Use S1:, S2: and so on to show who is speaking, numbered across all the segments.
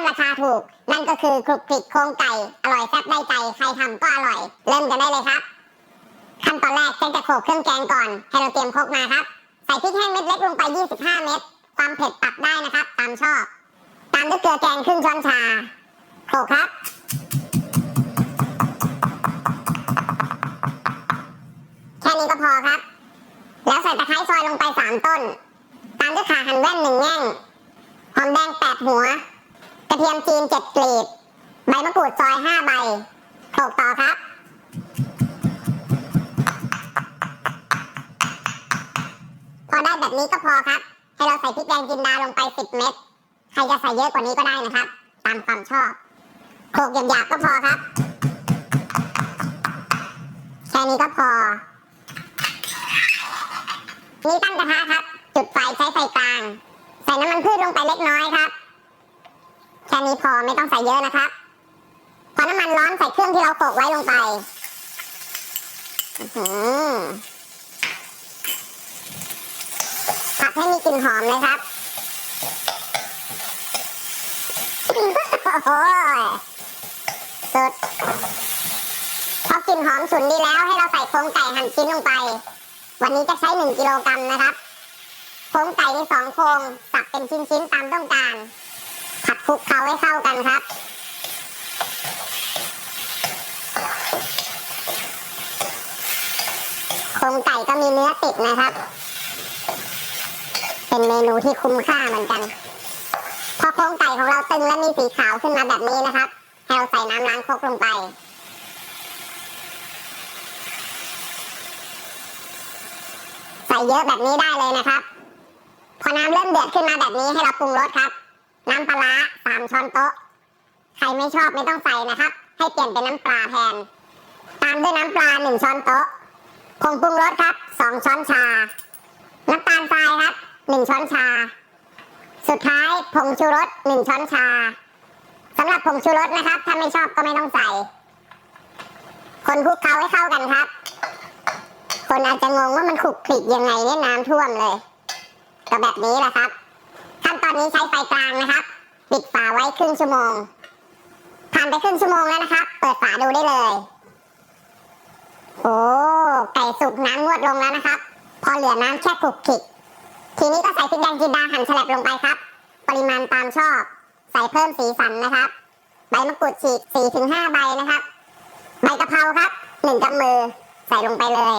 S1: มราคาถูก นั่นก็คือคลุกคลิกโครงไก่ อร่อยแซ่บได้ใจใครทำก็อร่อย เริ่มกันได้เลยครับขั้นตอนแรกเส้นจะโขลกเครื่องแกงก่อน ให้เราเตรียมครกมาครับ ใส่พริกแห้งเม็ดเล็กลงไป 25 เม็ด ความเผ็ดปรับได้นะครับ ตามชอบ ตามด้วยเกลือแกงครึ่งช้อนชาโขลกครับ แค่นี้ก็พอครับ แล้วใส่ตะไคร้ซอยลงไป 3 ต้น ตามด้วยข่าหั่นแว่นหนึ่งแง่งหอมแดงแปดหัว กระเทียมจีนเจ็ดกลีบ ใบมะกรูดซอยห้าใบโขลกต่อครับ พอได้แบบนี้ก็พอครับ ให้เราใส่พริกแดงจินดาลงไปสิบเม็ด ใครจะใส่เยอะกว่านี้ก็ได้นะครับ ตามความชอบโขลกหยาบๆก็พอครับ แค่นี้ก็พอ นี่ตั้งกระทะครับ จุดไฟใช้ไฟกลาง ใส่น้ำมันพืชลงไปเล็กน้อยครับ แค่นี้พอไม่ต้องใส่เยอะนะครับ พอน้ำมันร้อนใส่เครื่องที่เราโขลกไว้ลงไปหือผัดให้มีกลิ่นหอมเลยครับ โอ้โหสุดพอกลิ่นหอมฉุนดีแล้วให้เราใส่โครงไก่หั่นชิ้นลงไป วันนี้จะใช้หนึ่งกิโลกรัมนะครับโครงไก่ในสองโครงสับเป็นชิ้นๆตามต้องการ คลุกเคล้าให้เข้ากันครับ โครงไก่ก็มีเนื้อติดนะครับ เป็นเมนูที่คุ้มค่าเหมือนกัน พอโครงไก่ของเราตึงและมีสีขาวขึ้นมาแบบนี้นะครับให้เราใส่น้ำล้างครกลงไปใส่เยอะแบบนี้ได้เลยนะครับ พอน้ำเริ่มเดือดขึ้นมาแบบนี้ให้เราปรุงรสครับ น้ำปลาามช้อนโต๊ะ ใครไม่ชอบไม่ต้องใส่นะครับ ให้เปลี่ยนเป็นน้ำปลาแทน ตามด้วยน้ำปลาหนึ่งช้อนโต๊ะผงปรุงรสครับสองช้อนชา น้ำตาลทรายครับหนึ่งช้อนชา สุดท้ายผงชูรสหนึ่งช้อนชาสำหรับผงชูรสนะครับ ถ้าไม่ชอบก็ไม่ต้องใส่ คนคลุกเคล้าให้เข้ากันครับ คนอาจจะงงว่ามันขลุกคลิกยังไงเนี่ยน้ำท่วมเลย ก็แบบนี้แหละครับ ขั้นตอนนี้ใช้ไฟกลางนะครับ ปิดฝาไว้ครึ่งชั่วโมง ผ่านไปครึ่งชั่วโมงแล้วนะครับ เปิดฝาดูได้เลย โอ้ ไก่สุกน้ำงวดลงแล้วนะครับ พอเหลือน้ำแค่คลุกคลิกทีนี้ก็ใส่พริกแดงจินดาหั่นฉลับลงไปครับ ปริมาณตามชอบ ใส่เพิ่มสีสันนะครับ ใบมะกรูดฉีก4ถึง5ใบนะครับ ใบกะเพราครับหนึ่งกำมือ ใส่ลงไปเลย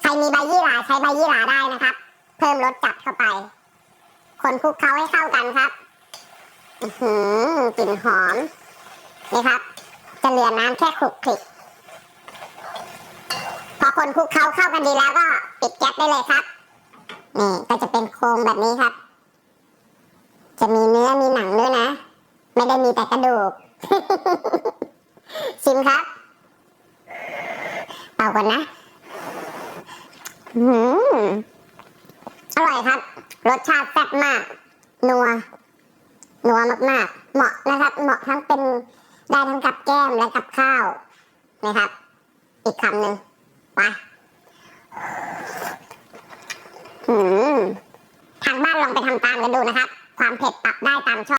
S1: ใครมีใบยี่หร่าใช้ใบยี่หร่าได้นะครับ เพิ่มรสจัดเข้าไป คนคลุกเคล้าให้เข้ากันครับ หือกลิ่นหอม นี่ครับ จะเหลือน้ำแค่คลุกคลิก พอคนคลุกเคล้าเข้ากันดีแล้วก็ปิดแก๊สได้เลยครับ นี่ก็จะเป็นโครงแบบนี้ครับ จะมีเนื้อมีหนังด้วยนะ ไม่ได้มีแต่กระดูก ชิมครับ เป่าก่อนนะอืมอร่อยครับ รสชาติแซ่บมาก นัว นัวมากๆ เหมาะนะครับ เหมาะทั้งเป็นได้ทั้งกับแก้มและกับข้าวนะครับ อีกคำหนึ่งไปหืมทางบ้านลองไปทำตามกันดูนะครับ ความเผ็ดปรับได้ตามชอบ